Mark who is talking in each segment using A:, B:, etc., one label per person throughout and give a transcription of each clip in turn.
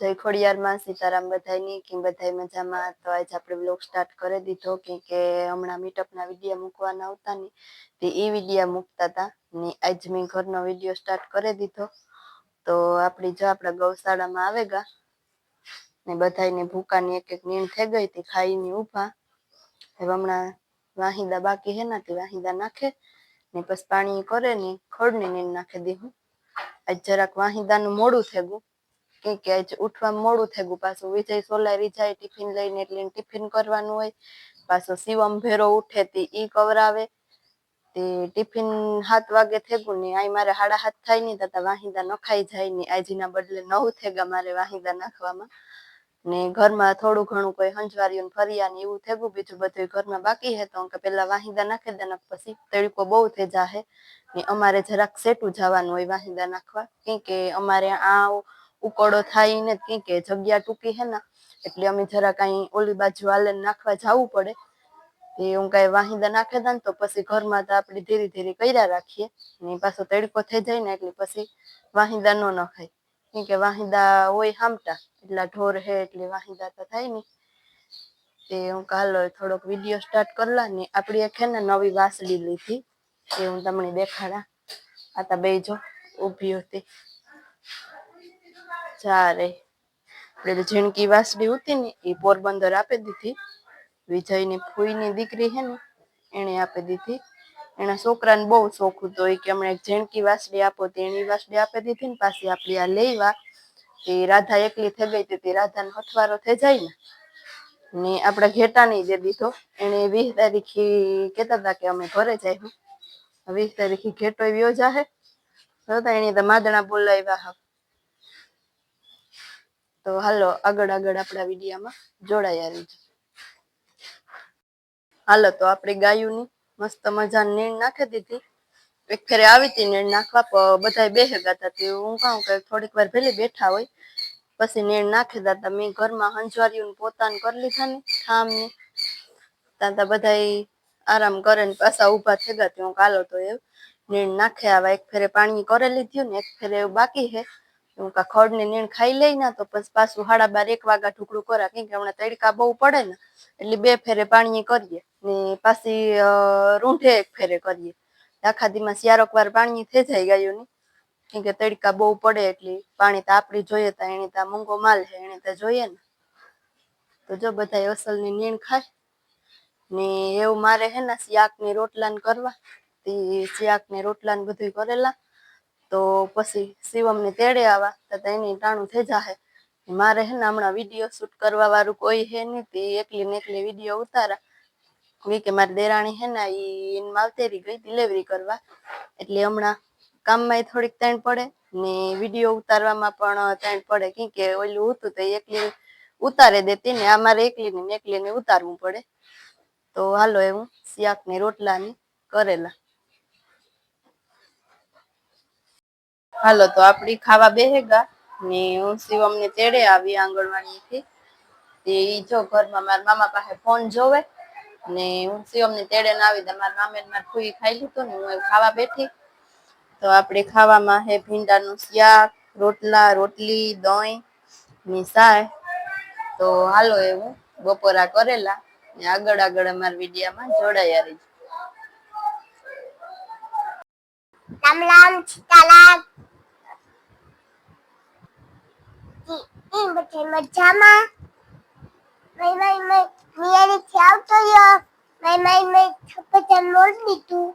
A: જય ખોડિયારમાં સીતારામ બધાયની, કેમ બધાય મજામાં? તો આજે આપણે બ્લોગ સ્ટાર્ટ કરી દીધો કેમ કે હમણાં મીટઅપના વીડિયો મૂકવાના આવતા ને, તે એ વિડીયા મૂકતા હતા ને આજ મેં ઘરનો વીડિયો સ્ટાર્ટ કરી દીધો. તો આપણી જો આપણા ગૌશાળામાં આવેગા ને બધાયને ભૂકાની એક એક નીણ થઈ ગઈ હતી, ખાઈને ઊભા. હવે હમણાં વાહિદા બાકી હે ના, તે વાહિદા નાખે ને પછી પાણી કરે ને ખડની નીણ નાખી દેવું આજ જરાક વાહિદાનું મોડું થઈ ગયું. કે કે આજ ઉઠવામાં મોડું થઈ ગયું. પાછું વિજય સોલારી જાય ટિફિન લઈને એટલે ટિફિન કરવાનું હોય. પાછો શિવમ ભેરો ઉઠે તે ઈ કવરાવે. તે ટિફિન સાત વાગે થઈ ગયું ને આઈ મારે હાડા હાથ થાય નહીં થતા, વાહિંદા નખાઈ જાય ને આજીના બદલે નવ થઈ ગયા મારે વાહિંદા નાખવામાં. ને ઘરમાં થોડું ઘણું કોઈ હંજવાર્યું ફરિયા ને એવું થેગું બીજું બધું ઘરમાં બાકી હે તો પેલા વાહિંદા નાખી દે પછી તડકો બહુ થઈ જાહે. ને અમારે જરાક સેટું જવાનું હોય વાહિંદા નાખવા. કેમ કે અમારે આ ઉકળો થાય ને કેમ કે જગ્યા ટૂંકી હે ને, એટલે અમે જરા કઈ ઓલી બાજુ હાલે નાખવા જવું પડે. એ હું કઈ વાહિંદા નાખે દે ને તો પછી ઘરમાં તો આપણે ધીરે ધીરે કર્યા રાખીએ. ને પાછો તડકો થઈ જાય ને એટલે પછી વાહિંદા ન નખાય. કેમ કે વાહિંદા હોય હામટા, એટલા ઢોર હે એટલે વાહિંદા તો થાય નહીં. તે હું કાલો થોડોક વીડિયો સ્ટાર્ટ કરલા ને આપણી એક ને નવી વાસળી લીધી. એ હું તમને દેખાડા. આ તા બે જો ઊભી હતી. ચારે આપણે જીણકી વાસડી હતી ને એ પોરબંદર આપી દીધી. વિજયની ફૂઈની દીકરી હે ને એને આપી દીધી. એના છોકરાને બહુ શોખ હતો એ કે હમણાં એક ઝીણકી વાસળી આપો તે એની વાસડી આપી દીધી ને પાછી આપણી આ લેવા. તે રાધા એકલી થઈ ગઈ હતી તે રાધાને હથવારો થઈ જાય ને. ને આપણા ઘેટા નહીં દે દીધો. એને વીસ તારીખે કહેતા હતા કે અમે ઘરે જઈશું. વીસ તારીખે ઘેટો વ્યો જાહે. તો એને તો માદણા બોલાવ્યા હા તો હાલો, આગળ આગળ આપણા વિડીયામાં જોડાયા રહીજો. હાલો, તો આપણે ગાયુંની મસ્ત મજાની નીણ નાખી દીધી. એક ફેરે આવી હતી નીણ નાખવા બધા બેહે હતા. તે હું કહું કે થોડીક વાર ભલે બેઠા હોય, પછી નીણ નાખી દાતા મેં ઘરમાં હંજવાર્યું પોતાને કરી લીધા ને ઠામની ત્યાં બધા આરામ કરે ને પાછા ઊભા થઈ ગયા. હું કાલો તો એવું નીણ નાખે આવા. એક ફેરે પાણી કરેલી થયું ને, એક ફેરે બાકી છે. હું કા ખડ ને નીણ ખાઈ લઈ ને તો પછી પાછું હાડા બાર, એક વાગ્યા ઢુકડું કરા કેમ કે હમણાં તડકા બહુ પડે ને, એટલે બે ફેરે પાણી કરીએ ને પાછી રૂંઢે એક ફેરે કરીએ. આખા દીમાં શિયારોક વાર પાણી થઈ જાય ગાયોની કેમ કે તડકા બહુ પડે એટલે પાણી તો આપડી જોઈએ તા એને તો મૂંગો માલ છે એને તો જોઈએ ને. તો જો બધા અસલની નીણ ખાય. ને એવું મારે હે ને શિયાકની રોટલા કરવા. તે શાક ને રોટલા ને બધું કરેલા. તો પછી શિવમને તેડે આવા, તો એની ટાણું થઈ જાહે. મારે હે ને હમણાં વીડિયો શૂટ કરવા વાળું કોઈ હે નહીં, તે એકલી ને એકલી વીડિયો ઉતારા. વી કે મારી દેરાણી હે ને, ઈ માવતેરી ગઈ ડિલિવરી કરવા. એટલે હમણાં કામમાં થોડીક તાણ પડે ને વીડિયો ઉતારવામાં પણ તાણ પડે. કેમ કે ઓલું હતું તો એકલી ઉતારે દેતી ને, આ મારે એકલી ને એકલી ને ઉતારવું પડે. તો હાલો એવું શાક ને રોટલા ની કરેલા. હાલો, તો આપડી ખાવા બેહેગા. ને હું શિવમ ને તેડે આવી આંગણવાડી થી તે જો ઘરમાં મારા મામા પાસે ફોન જોવે. ને હું શિવમ ને તેડે ને આવી મારા મામે મારા ફૂઈ ખાઈ લીધું ને હું ખાવા બેઠી. તો આપણે ખાવામાં હે ભીંડાનું શાક, રોટલા, રોટલી, દહીં, ની સાય તો હાલો એવું બપોરા કરેલા. ને આગળ આગળ અમારા વિડીયામાં જોડાયા રહીજો
B: રામ રામ સીતારામ ઈ બધે મજામાં. મય મય મય નિયારી થી આવતો યો મય મય મય છપચન મોલ દીધું.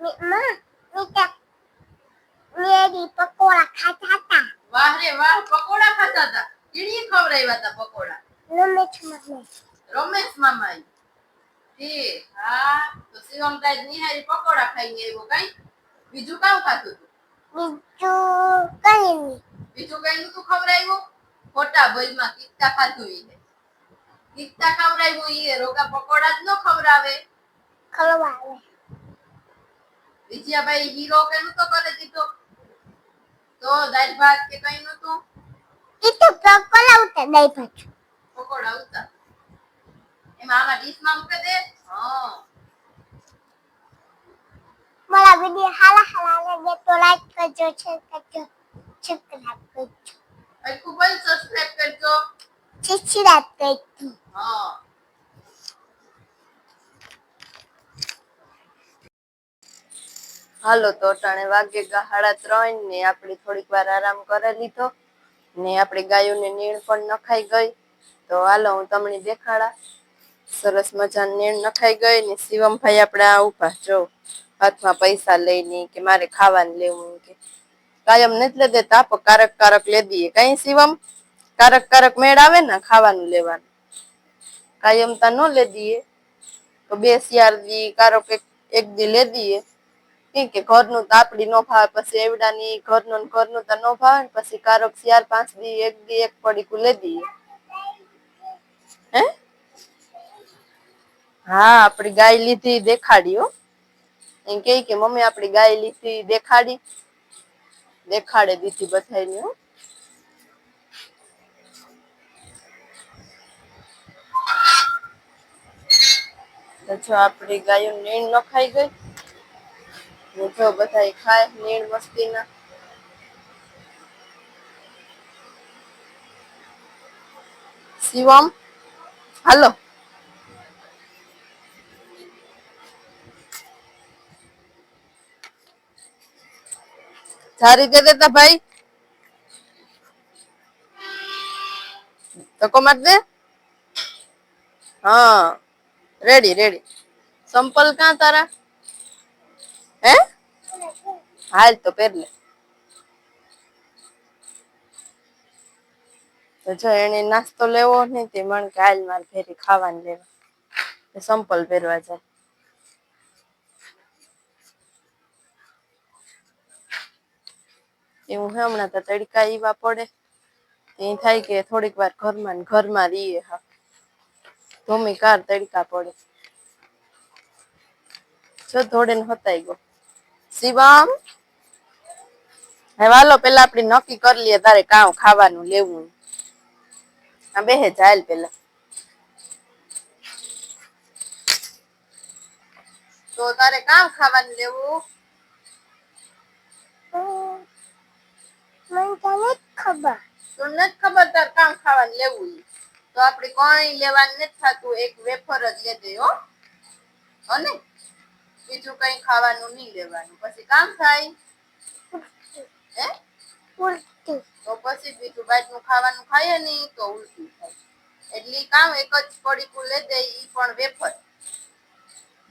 B: માં મીઠા નિયારી પકોડા ખાતા હતા.
A: વાહ રે વાહ પકોડા ખાતા હતા. કીડી ખવડાવ્યા હતા પકોડા.
B: રમેશ મને
A: રમેશ મામા તે હા તો શિવમ તાજ નિહારી પકોડા ખાઈને આવ્યો કઈ? બીજું કામ ખાતું હતું
B: બીજું કઈ નહીં.
A: બીજું કઈ નતું ખવડાવ્યું? ખોટા ભઈમાં કિત્તા ખાધું ઈ કિત્તા ખવડાવ્યું એ રોગા પકોડા જ ન ખવડાવે.
B: ખવડાવે.
A: વિજયાભાઈ હીરો કે નતો કરે દીધો? તો દાળ ભાત કે કઈ નતું?
B: એ તો પકોડા ઉતા દઈ ભાત.
A: પકોડા ઉતા એમાં આમાં ડીશમાં મૂકી દે? હા.
B: મારા વીડિયો હાલા હાલા લાગે તો લાઈક કરજો શેર કરજો. સબસ્ક્રાઇબ કરજો. સિરાત કરી
A: હા. હાલો તો અટાણે વાગે સાડા ત્રણ ને આપણે થોડીક વાર આરામ કરી લીધો ને આપણે ગાયોને નીણ પણ નખાઈ ગઈ. તો હાલો હું તમને દેખાડા. સરસ મજાની નીણ નખાઈ ગઈ ને શિવમભાઈ આપણે આ ઊભા જો હાથમાં પૈસા લઈને કે મારે ખાવાનું લેવું કે. કાયમ નથી દેતા આપો, કારક કારક લે દઈએ. કઈ શિવમ કારક કારક મેળ આવે ને ખાવાનું લેવાનું. કાયમ તા ન લે દઈએ. તો બે શિયાર દી, કારક કે એક દી લે દઈએ. કે ઘરનું તો આપડી નો ભાવે પછી એવડાની ઘરનું ઘરનું તો નો ભાવે પછી કારોક શિયાર પાંચ દી, એક દી, એક પડીકું લે દઈએ. હે? હા, આપડી ગાય લીધી દેખાડી હો. એમ કે કે, મમ્મી, આપડી ગાય લીધી દેખાડી. દેખાડે દીધી બધાને હો. જો આપડી ગાયો નીણ ન ખાઈ ગઈ ને જો બધા ખાય, નીણ મસ્તીના. શિવમ, હાલો. સારી દે દેતા ભાઈ. ધક્કો માર દે. હા રેડી રેડી સંપલ ક્યાં તારા? હે? હાલ તો પહેર લે. તો જો એને નાસ્તો લેવો નહીં તે મણ કે હાલ મારે ફેરી ખાવાનું લેવા. સંપલ પહેરવા જાય. એવું હમણાં તો તડકા એવા પડે. એ થાય કે થોડીક વાર ઘરમાં ઘરમાં રહીએ હા. ધોમી કાર તડકા પડે. જો ધોડે ને હતાઈ ગયો. શિવમ? હવે વાલો પેલા આપણે નક્કી કરી લઈએ તારે કામ ખાવાનું લેવું. આ બેહે ચાલ પેલા. તો તારે કામ ખાવાનું લેવું
B: મને તો નથી ખબર
A: તો નથી ખબર તાર કામ ખાવાનું લેવું તો આપણે કોઈ લેવાનું નથી થતું એક વેફર જ લેતે હો. અને બીજું કઈ ખાવાનું નહીં લેવાનું. પછી કામ થાય. હે? તો પછી બીજું બાજનું ખાવાનું ખાઈએ નહીં તો ઉલટી થાય. એટલે કામ એક જ પડીકું લે દે ઈ પણ વેફર.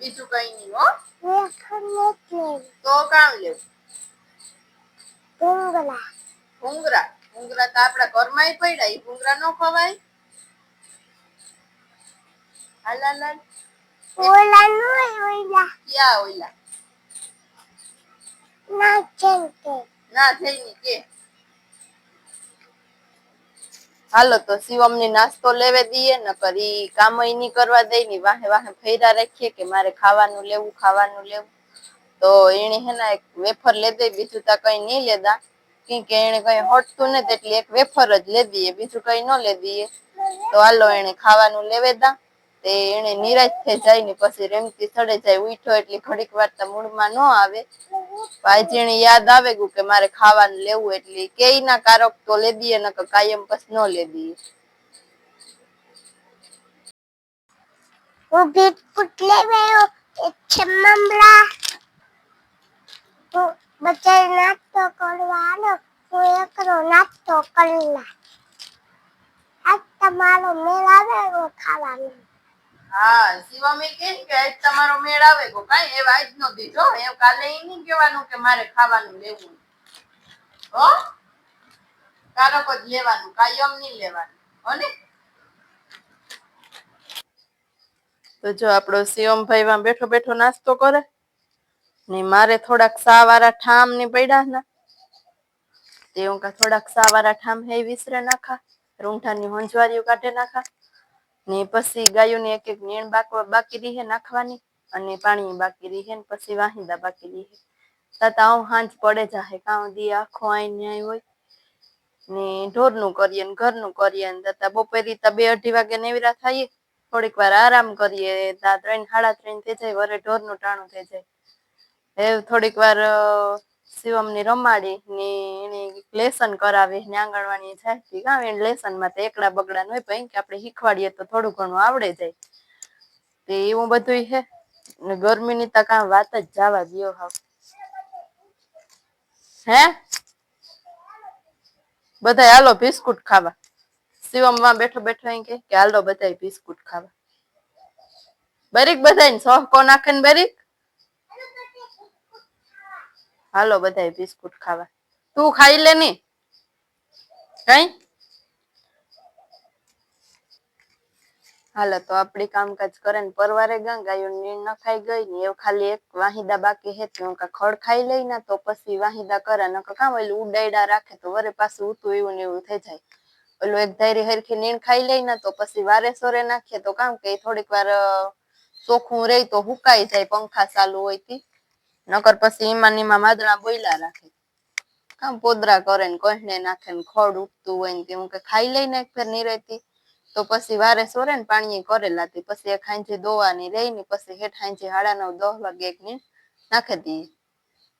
A: બીજું કઈ નહીં હો. તો કામ લેવું.
B: ભૂંગળા
A: ભૂંગરા ભૂંગરા તો આપણા ઘરમાંય પડ્યા એ ભૂંગરા ન ખવાય. હાલ હાલ હાલ.
B: ઓલા નો ઓલા.
A: ક્યાં ઓલા?
B: ના જેમ
A: ના થઈને કે. હાલો તો શિવમ ને નાસ્તો લેવે દઈએ ને કરી કામ નહીં કરવા દઈ ની વાહે વાહે ફેરા રાખીએ કે મારે ખાવાનું લેવું ખાવાનું લેવું. તો એને હે ને એક વેફર લે દે બીજું તા કઈ નહીં લેતા. કે એને કઈ હટતું ને એટલે એક વેફર જ લે દઈએ, બીજું કઈ ન લે દઈએ. તો હાલો એને ખાવાનું લેવે દા. તે એને નિરાશ થઈ જાય ને પછી રેમતી સડે જાય ઉઠો એટલે ઘડીક વાર તો મૂળમાં ન આવે. ભાઈજી એને યાદ આવે ગયું કે મારે ખાવાનું લેવું એટલે કે ના કારક તો લે દઈએ ન કાયમ પછી ન લે દઈએ.
B: હું બિસ્કુટ લેવાયો એક છે મમરા. હું બચાર નાસ્તો કરવાનો, હું એકલો નાસ્તો આજ તમારો મેળ આવે હું ખાવાનું.
A: હા શિવમે કેમ કે આજ તમારો મેળ આવે કો કાંઈ, એ આજ નો દીધો. એ કાલે એ નહીં કહેવાનું કે મારે ખાવાનું લેવું. હો? કારક જ લેવાનું કાયમ નહીં લેવાનું. હો ને? તો જો આપણો શિવમભાઈ માં બેઠો બેઠો નાસ્તો કરે. ને મારે થોડાક સાવારા ઠામ ને પડ્યા ના. તે હું કા થોડાક સાવારા ઠામ હે વિસરે નાખા રૂંઠાની હોંજવારીઓ કાઢે નાખા. ને પછી ગાયોને એક એક નીણ બાકવા બાકી રહે નાખવાની અને પાણી બાકી રહે ને પછી વાહિંદા બાકી રહે તાતા આવું હાંજ પડે જાહે, કાં દી આખો આઈ ન્યાય હોય. ને ઢોરનું કરીએ ને ઘરનું કરીએ ને તાતા બપોરી તા બે અઢી વાગે નેવરા થઈએ. થોડીક વાર આરામ કરીએ, તા ત્રણ, સાડા ત્રણ થઈ જાય, વરે ઢોરનું ટાણું થઈ જાય. એ થોડીક વાર શિવમ શિવમની રમાડી ને એની લેસન કરાવી ને આંગણવાડી જાય તી કાં એને લેસનમાં તો એકડા બગડા હોય, પણ કે આપણે શીખવાડીએ તો થોડું ઘણું આવડે જાય. તે એવું બધું છે. ને ગરમીની તો કાંઈ વાત જ જવા દો હા હે? બધા હાલો બિસ્કુટ ખાવા. શિવમમાં બેઠો બેઠો એમ કે હાલો બધા બિસ્કુટ ખાવા. બરીક બધાય સોહકો નાખે ને બરીક. હાલો બધા બિસ્કુટ ખાવા. તું ખાઈ લે ની. કઈ? હાલો, તો આપડી કામકાજ કરે ને પરવારે ગંગાયું નીણ ન ખાઈ ગઈ ને એવું ખાલી એક વાહિદા બાકી હે હું કા ખડ ખાઈ લઈ ને, તો પછી વાહિદા કરે, નકર કામ ઓલું ઉડાયડા રાખે, તો વરે પાછું ઉતું એવું ને એવું થઈ જાય. ઓલું એક ધારી હરખી નીણ ખાઈ લઈ ને, તો પછી વારે સોરે નાખીએ, તો કામ કે થોડીક વાર ચોખ્ખું રહી તો હુકાઈ જાય, પંખા ચાલુ હોય તી. નકર પછી ઈમાં ને ઈમાં માદણા બોયલા રાખે. આમ પોદરા કરે ને કોઈને નાખે ને ખડ ઉગતું હોય ને હું કે ખાઈ લઈને એક ફેર નિરેતી તો પછી વારે સોરે ને પાણી કરેલા હતી પછી એક હાંજે દોવાની રહી ને પછી હેઠ હાંજે હાડા નવ, દસ વાગે એક ની નાખી દઈએ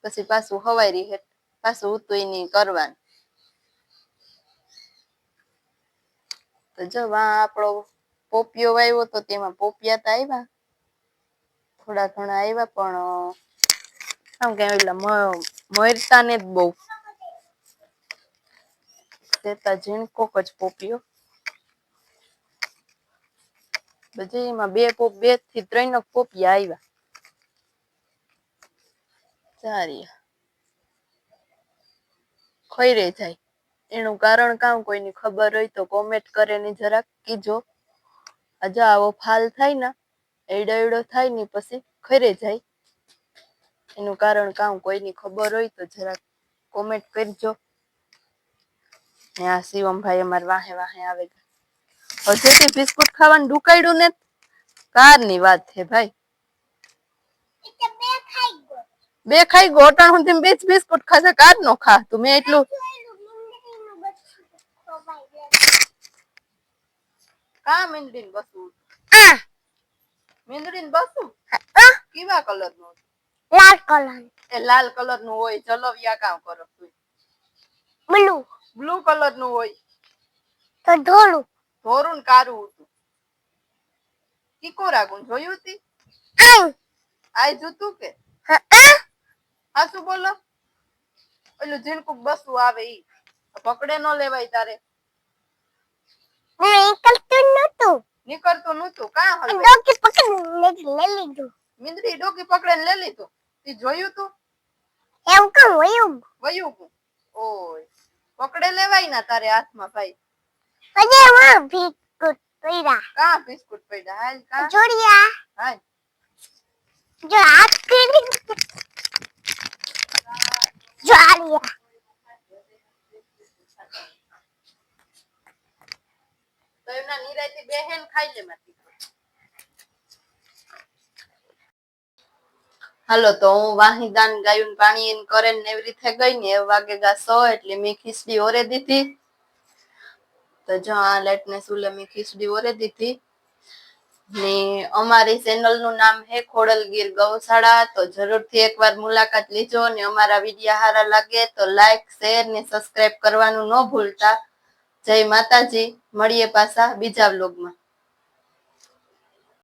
A: પછી પાછું હવારી હેઠ પાછું ઉતું ની કરવાનું. તો જો આપણો પોપિયો વાવ્યો તો તેમાં પોપિયા તો આવ્યા થોડા ઘણા આવ્યા પણ આમ કે એટલે મ- મરતા ને જ બહુ તેતા ઝીણકોક જ પોપિયો બધી એમાં બે પોપ, બેથી ત્રણ પોપિયા આવ્યા. સારી. ખોઈ જાય એનું કારણ કામ કોઈની ખબર હોય તો કોમેન્ટ કરે ને જરાક કીજો. આજે આવો ફાલ થાય ને એડો એડો થાય ને પછી ખરે જાય. એનું કારણ કામ કોઈની ખબર હોય તો જરાક કોમેન્ટ કરજો. ને આ શિવમભાઈ અમારે વાહે વાહે આવે હજેથી બિસ્કુટ ખાવાનું ઢુકાડ્યું ને કારની વાત છે ભાઈ.
B: બે ખાઈ ગયો.
A: અટાણ સુધી બે બિસ્કુટ ખાશે કાર નો ખા તું? મેં એટલું. કા મીંદડીને બસવું? મીંદડીને બસવું? કેવા કલરનું
B: લાલ કલર.
A: એ લાલ કલરનું હોય જલવિયા કામ કરો
B: બ્લુ.
A: બ્લુ કલરનું હોય.
B: તો ધોળું
A: ધોરું ને કારું હતું. કીકો રાગું જોયું હતી
B: આઈ
A: આ જોતું કે?
B: હા
A: શું બોલો? ઓલું ઝીણકુક બસું આવે ઈ. પકડે ન લેવાય તારે.
B: નીકળતું નતું
A: નીકળતું નતું કા હલવે
B: ડોકી પકડી લે લીધું.
A: મીંદડી ડોકી પકડે ને લઈ લીધું? તી જોયું તું?
B: એવું કેમ વયું
A: વયું ઓય પકડે લેવાય ના તારે હાથમાં ભાઈ.
B: અજે વા બિસ્કુટ પીરા
A: કા બિસ્કુટ પડ્યા હાલ કા?
B: જોડિયા
A: હાલ.
B: જો હાથ કરી જોડિયા
A: તો એમના નિરાયથી બેહેન ખાઈ લે મારી હાલો, તો હું વાહિદાન ગાયું પાણી એને કરે ને એવી રીતે ગઈ ને એ વાગે ગા સો, એટલે મેં ખીચડી ઓરે દીધી. તો જો આ લેટ ને સુલે મેં ખીચડી ઓરે દીધી. ને અમારી ચેનલનું નામ હે ખોડલગીર ગૌશાળા, તો જરૂરથી એકવાર મુલાકાત લીજો ને અમારા વિડીયા હારા લાગે તો લાઈક શેર ને સબસ્ક્રાઇબ કરવાનું ન ભૂલતા. જય માતાજી, મળીએ પાછા બીજા વ્લોગમાં